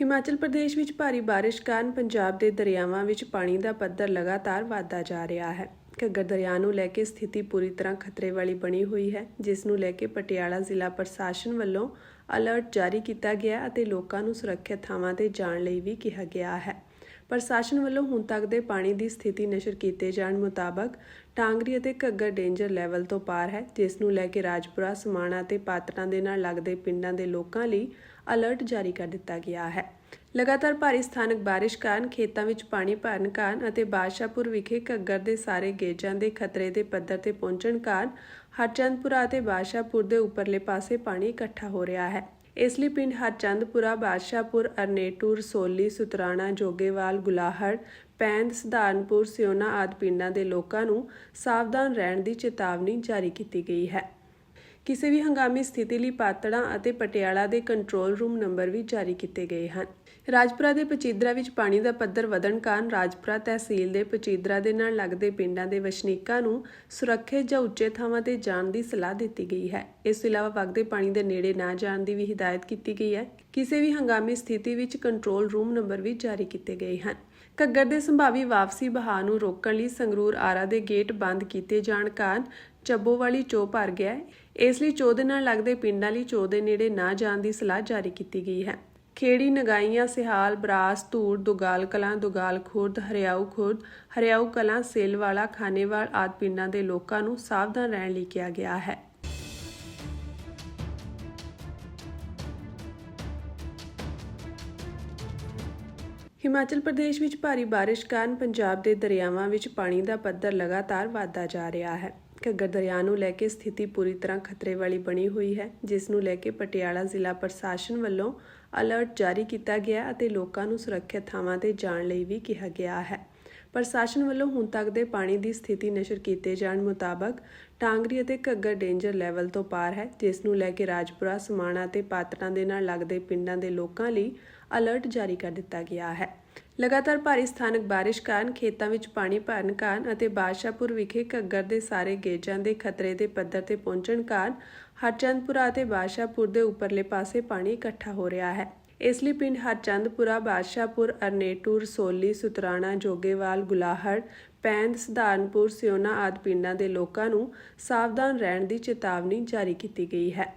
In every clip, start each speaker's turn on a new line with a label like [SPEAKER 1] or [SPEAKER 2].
[SPEAKER 1] ਹਿਮਾਚਲ ਪ੍ਰਦੇਸ਼ ਵਿੱਚ ਭਾਰੀ ਬਾਰਿਸ਼ ਕਾਰਨ ਪੰਜਾਬ ਦੇ ਦਰਿਆਵਾਂ ਵਿੱਚ ਪਾਣੀ ਦਾ ਪੱਧਰ ਲਗਾਤਾਰ ਵਧਦਾ ਜਾ ਰਿਹਾ ਹੈ। ਘੱਗਰ ਦਰਿਆ ਨੂੰ ਲੈ ਕੇ ਸਥਿਤੀ ਪੂਰੀ ਤਰ੍ਹਾਂ ਖਤਰੇ ਵਾਲੀ ਬਣੀ ਹੋਈ ਹੈ, ਜਿਸ ਨੂੰ ਲੈ ਕੇ ਪਟਿਆਲਾ ਜ਼ਿਲ੍ਹਾ ਪ੍ਰਸ਼ਾਸਨ ਵੱਲੋਂ ਅਲਰਟ ਜਾਰੀ ਕੀਤਾ ਗਿਆ ਅਤੇ ਲੋਕਾਂ ਨੂੰ ਸੁਰੱਖਿਅਤ ਥਾਵਾਂ ਤੇ ਜਾਣ ਲਈ ਵੀ ਕਿਹਾ ਗਿਆ ਹੈ। ਪ੍ਰਸ਼ਾਸਨ ਵੱਲੋਂ ਹੁਣ ਤੱਕ ਦੇ ਪਾਣੀ ਦੀ ਸਥਿਤੀ ਨਸ਼ਰ ਕੀਤੇ ਜਾਣ ਮੁਤਾਬਕ ਟਾਂਗਰੀ ਅਤੇ ਘੱਗਰ ਡੇਂਜਰ ਲੈਵਲ ਤੋਂ ਪਾਰ ਹੈ, ਜਿਸ ਨੂੰ ਲੈ ਕੇ ਰਾਜਪੁਰਾ, ਸਮਾਣਾ ਤੇ ਪਾਤੜਾਂ ਦੇ ਨਾਲ ਲੱਗਦੇ ਪਿੰਡਾਂ ਦੇ ਲੋਕਾਂ ਲਈ ਅਲਰਟ ਜਾਰੀ ਕਰ ਦਿੱਤਾ ਗਿਆ ਹੈ। ਲਗਾਤਾਰ ਭਾਰੀ ਸਥਾਨਕ ਬਾਰਿਸ਼ ਕਾਰਨ ਖੇਤਾਂ ਵਿੱਚ ਪਾਣੀ ਭਰਨ ਕਾਰਨ ਅਤੇ ਬਾਦਸ਼ਾਹਪੁਰ ਵਿਖੇ ਘੱਗਰ ਦੇ ਸਾਰੇ ਗੇਜਾਂ ਦੇ ਖਤਰੇ ਦੇ ਪੱਧਰ ਤੇ ਪਹੁੰਚਣ ਕਾਰਨ ਹਰਚੰਦਪੁਰਾ ਅਤੇ ਬਾਦਸ਼ਾਹਪੁਰ ਦੇ ਉੱਪਰਲੇ ਪਾਸੇ ਪਾਣੀ ਇਕੱਠਾ ਹੋ ਰਿਹਾ ਹੈ। ਇਸ ਲਈ ਪਿੰਡ ਹਰਚੰਦਪੁਰਾ, ਬਾਦਸ਼ਾਹਪੁਰ, ਅਰਨੇਟੂ, ਰਸੋਲੀ, ਸੁਤਰਾਣਾ, ਜੋਗੇਵਾਲ, ਗੁਲਾਹੜ, ਪੈਂਦ, ਸਧਾਰਨਪੁਰ ਸਿਓਨਾ ਆਦਿ ਪਿੰਡਾਂ ਦੇ ਲੋਕਾਂ ਨੂੰ ਸਾਵਧਾਨ ਰਹਿਣ ਦੀ ਚੇਤਾਵਨੀ ਜਾਰੀ ਕੀਤੀ ਗਈ ਹੈ। ਕਿਸੇ ਵੀ ਹੰਗਾਮੀ ਸਥਿਤੀ ਲਈ ਪਾਤੜਾਂ ਅਤੇ ਪਟਿਆਲਾ ਦੇ ਕੰਟਰੋਲ ਰੂਮ ਨੰਬਰ ਵੀ ਜਾਰੀ ਕੀਤੇ ਗਏ ਹਨ। ਰਾਜਪੁਰਾ ਦੇ ਪਚੀਦਰਾ ਵਿੱਚ ਪਾਣੀ ਦਾ ਪੱਧਰ ਵਧਣ ਕਾਰਨ ਰਾਜਪੁਰਾ ਤਹਿਸੀਲ ਦੇ ਪਚੀਦਰਾ ਦੇ ਨਾਲ ਲੱਗਦੇ ਪਿੰਡਾਂ ਦੇ ਵਸਨੀਕਾਂ ਨੂੰ ਸੁਰੱਖਿਅਤ ਜਾਂ ਉੱਚੇ ਥਾਵਾਂ ਤੇ ਜਾਣ ਦੀ ਸਲਾਹ ਦਿੱਤੀ ਗਈ ਹੈ। ਇਸ ਤੋਂ ਇਲਾਵਾ ਵਗਦੇ ਪਾਣੀ ਦੇ ਨੇੜੇ ਨਾ ਜਾਣ ਦੀ ਵੀ ਹਦਾਇਤ ਕੀਤੀ ਗਈ ਹੈ। ਕਿਸੇ ਵੀ ਹੰਗਾਮੀ ਸਥਿਤੀ ਵਿੱਚ ਕੰਟਰੋਲ ਰੂਮ ਨੰਬਰ ਵੀ ਜਾਰੀ ਕੀਤੇ ਗਏ ਹਨ। ਘੱਗਰ ਦੇ ਸੰਭਾਵੀ ਵਾਪਸੀ ਬਹਾਅ ਨੂੰ ਰੋਕਣ ਲਈ ਸੰਗਰੂਰ ਆਰਾ ਦੇ ਗੇਟ ਬੰਦ ਕੀਤੇ ਜਾਣ ਕਾਰਨ ਚੱਬੋ ਵਾਲੀ ਚੋ ਭਰ ਗਿਆ ਹੈ। ਇਸ ਲਈ ਚੋ ਦੇ ਨਾਲ ਲੱਗਦੇ ਪਿੰਡਾਂ ਲਈ ਚੋ ਦੇ ਨੇੜੇ ਨਾ ਜਾਣ ਦੀ ਸਲਾਹ ਜਾਰੀ ਕੀਤੀ ਗਈ ਹੈ। ਖੇੜੀ, ਨਗਾਈਆਂ, ਸਿਹਾਲ, ਬਰਾਸ, ਧੂੜ, ਦੁਗਾਲ ਕਲਾਂ, ਦੁਗਾਲ ਖੁਰਦ, ਹਰਿਆਊ ਖੁਰਦ, ਹਰਿਆਊ ਕਲਾਂ, ਸੇਲਵਾਲਾ, ਖਾਨੇਵਾਲ ਆਦਿ ਪਿੰਡਾਂ ਦੇ ਲੋਕਾਂ ਨੂੰ ਸਾਵਧਾਨ ਰਹਿਣ ਲਈ ਕਿਹਾ ਗਿਆ ਹੈ। ਹਿਮਾਚਲ ਪ੍ਰਦੇਸ਼ ਵਿੱਚ ਭਾਰੀ ਬਾਰਿਸ਼ ਕਾਰਨ ਪੰਜਾਬ ਦੇ ਦਰਿਆਵਾਂ ਵਿੱਚ ਪਾਣੀ ਦਾ ਪੱਧਰ ਲਗਾਤਾਰ ਵਧਦਾ ਜਾ ਰਿਹਾ ਹੈ। ਘੱਗਰ ਦਰਿਆ ਨੂੰ ਲੈ ਕੇ ਸਥਿਤੀ ਪੂਰੀ ਤਰ੍ਹਾਂ ਖਤਰੇ ਵਾਲੀ ਬਣੀ ਹੋਈ ਹੈ, ਜਿਸ ਨੂੰ ਲੈ ਕੇ ਪਟਿਆਲਾ ਜ਼ਿਲ੍ਹਾ ਪ੍ਰਸ਼ਾਸਨ ਵੱਲੋਂ ਅਲਰਟ ਜਾਰੀ ਕੀਤਾ ਗਿਆ ਅਤੇ ਲੋਕਾਂ ਨੂੰ ਸੁਰੱਖਿਅਤ ਥਾਵਾਂ ਤੇ ਜਾਣ ਲਈ ਵੀ ਕਿਹਾ ਗਿਆ ਹੈ। ਪ੍ਰਸ਼ਾਸਨ ਵੱਲੋਂ ਹੁਣ ਤੱਕ ਦੇ ਪਾਣੀ ਦੀ ਸਥਿਤੀ ਨਸ਼ਰ ਕੀਤੇ ਜਾਣ ਮੁਤਾਬਕ ਟਾਂਗਰੀ ਅਤੇ ਘੱਗਰ ਡੇਂਜਰ ਲੈਵਲ ਤੋਂ ਪਾਰ ਹੈ, ਜਿਸ ਨੂੰ ਲੈ ਕੇ ਰਾਜਪੁਰਾ, ਸਮਾਣਾ ਤੇ ਪਾਤੜਾਂ ਦੇ ਨਾਲ ਲੱਗਦੇ ਪਿੰਡਾਂ ਦੇ ਲੋਕਾਂ ਲਈ ਅਲਰਟ ਜਾਰੀ ਕਰ ਦਿੱਤਾ ਗਿਆ ਹੈ। ਲਗਾਤਾਰ ਭਾਰੀ ਸਥਾਨਕ ਬਾਰਿਸ਼ ਕਾਰਨ ਖੇਤਾਂ ਵਿੱਚ ਪਾਣੀ ਭਰਨ ਕਾਰਨ ਅਤੇ ਬਾਦਸ਼ਾਹਪੁਰ ਵਿਖੇ ਘੱਗਰ ਦੇ ਸਾਰੇ ਗੇਜਾਂ ਦੇ ਖਤਰੇ ਦੇ ਪੱਧਰ ਤੇ ਪਹੁੰਚਣ ਕਾਰਨ ਹਰਚੰਦਪੁਰਾ ਅਤੇ ਬਾਦਸ਼ਾਹਪੁਰ ਦੇ ਉੱਪਰਲੇ ਪਾਸੇ ਪਾਣੀ ਇਕੱਠਾ ਹੋ ਰਿਹਾ ਹੈ। ਇਸ ਲਈ ਪਿੰਡ ਹਰਚੰਦਪੁਰਾ, ਬਾਦਸ਼ਾਹਪੁਰ ਅਰਨੇਟੂ ਰਸੋਲੀ ਸੁਤਰਾਣਾ, ਜੋਗੇਵਾਲ, ਗੁਲਾਹੜ, ਪੈਂਦ, ਸਧਾਰਨਪੁਰ ਸਿਓਨਾ ਆਦਿ ਪਿੰਡਾਂ ਦੇ ਲੋਕਾਂ ਨੂੰ ਸਾਵਧਾਨ ਰਹਿਣ ਦੀ ਚੇਤਾਵਨੀ ਜਾਰੀ ਕੀਤੀ ਗਈ ਹੈ।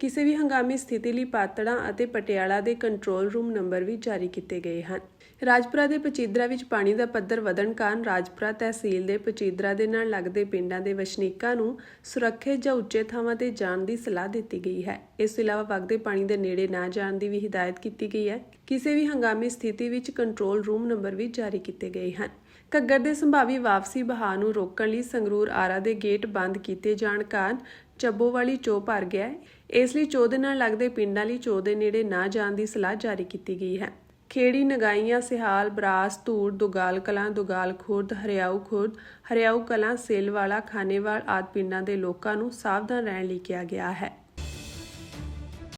[SPEAKER 1] ਕਿਸੇ ਵੀ ਹੰਗਾਮੀ ਸਥਿਤੀ ਲਈ ਪਾਤੜਾਂ ਅਤੇ ਪਟਿਆਲਾ ਦੇ ਕੰਟਰੋਲ ਰੂਮ ਨੰਬਰ ਵੀ ਜਾਰੀ ਕੀਤੇ ਗਏ ਹਨ। ਰਾਜਪੁਰਾ ਦੇ ਪਚੀਦਰਾ ਵਿੱਚ ਪਾਣੀ ਦਾ ਪੱਧਰ ਵਧਣ ਕਾਰਨ ਰਾਜਪੁਰਾ ਤਹਿਸੀਲ ਦੇ ਪਚੀਦਰਾ ਦੇ ਨਾਲ ਲੱਗਦੇ ਪਿੰਡਾਂ ਦੇ ਵਸਨੀਕਾਂ ਨੂੰ ਸੁਰੱਖਿਅਤ ਜਾਂ ਉੱਚੇ ਥਾਵਾਂ ਤੇ ਜਾਣ ਦੀ ਸਲਾਹ ਦਿੱਤੀ ਗਈ ਹੈ। ਇਸ ਤੋਂ ਇਲਾਵਾ ਵਗਦੇ ਪਾਣੀ ਦੇ ਨੇੜੇ ਨਾ ਜਾਣ ਦੀ ਵੀ ਹਦਾਇਤ ਕੀਤੀ ਗਈ ਹੈ। ਕਿਸੇ ਵੀ ਹੰਗਾਮੀ ਸਥਿਤੀ ਵਿੱਚ ਕੰਟਰੋਲ ਰੂਮ ਨੰਬਰ ਵੀ ਜਾਰੀ ਕੀਤੇ ਗਏ ਹਨ। ਘੱਗਰ ਦੇ ਸੰਭਾਵੀ ਵਾਪਸੀ ਬਹਾਅ ਨੂੰ ਰੋਕਣ ਲਈ ਸੰਗਰੂਰ ਆਰਾ ਦੇ ਗੇਟ ਬੰਦ ਕੀਤੇ ਜਾਣ ਕਾਰਨ ਚੱਬੋ ਵਾਲੀ ਚੋ ਭਰ ਗਿਆ ਹੈ। ਇਸ ਲਈ ਚੋ ਦੇ ਨਾਲ ਲੱਗਦੇ ਪਿੰਡਾਂ ਲਈ ਚੋ ਦੇ ਨੇੜੇ ਨਾ ਜਾਣ ਦੀ ਸਲਾਹ ਜਾਰੀ ਕੀਤੀ ਗਈ ਹੈ। ਖੇੜੀ, ਨਗਾਈਆਂ, ਸਿਹਾਲ, ਬਰਾਸ, ਧੂੜ, ਦੁਗਾਲ ਕਲਾਂ, ਦੁਗਾਲ ਖੁਰਦ, ਹਰਿਆਊ ਖੁਰਦ, ਹਰਿਆਊ ਕਲਾਂ, ਸੇਲਵਾਲਾ, ਖਾਨੇਵਾਲ ਆਦਿ ਪਿੰਡਾਂ ਦੇ ਲੋਕਾਂ ਨੂੰ ਸਾਵਧਾਨ ਰਹਿਣ ਲਈ ਕਿਹਾ ਗਿਆ ਹੈ।